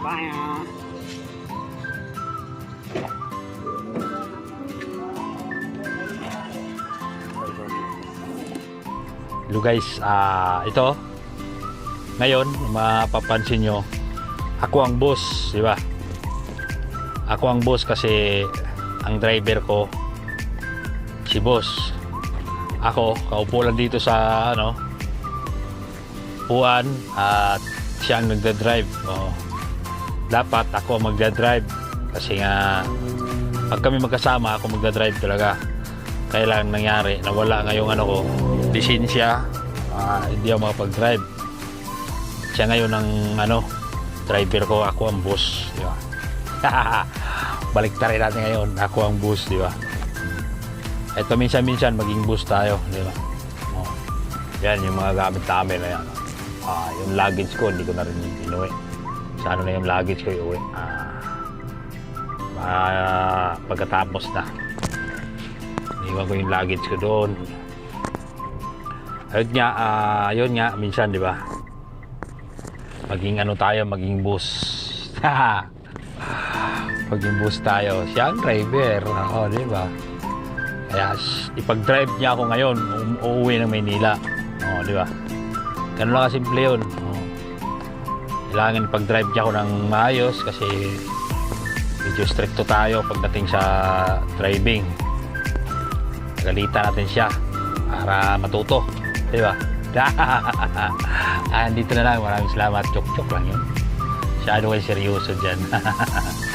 Bye. Hello guys, ah ito. Ngayon, mapapansin nyo, ako ang boss, di ba? Ako ang boss kasi ang driver ko si boss. Ako, kaupo lang dito sa ano, puan at siya ang nagda-drive. Oh. Dapat ako ang magda-drive kasi nga pag kami magkasama, ako magda-drive talaga. Kailan nangyari, nawala nga yung ano ko, lisensya, ah, hindi ako makapag-drive. Siya ngayon ang ano, driver ko, ako ang boss, di ba? Balik rin natin ngayon, ako ang boss, di ba? Ito minsan-minsan maging boss tayo, di ba? Oh. Yan yung mga gamit namin na yan. Ah, yung luggage ko, hindi ko na rin inuwi. Sa ano na yung luggage ko iuwi. Ah, ah, pagkatapos na. Iniwan ko yung luggage ko doon. Ayun nga, ah, yun nga, minsan, di ba? Maging ano tayo, maging bus. maging bus tayo. Siya ang driver. Oo, di ba? Kaya ipag-drive niya ako ngayon, um, uuwi ng Maynila. Oo, di ba? Ganun lang kasimple yun. Oo. Kailangan ipag-drive niya ako ng maayos kasi medyo stricto tayo pagdating sa driving. Galitan natin siya para matuto. Di ba? ah, dito na lang. Maraming salamat. Chok-chok lang yun. Masyado kayo seryoso dyan.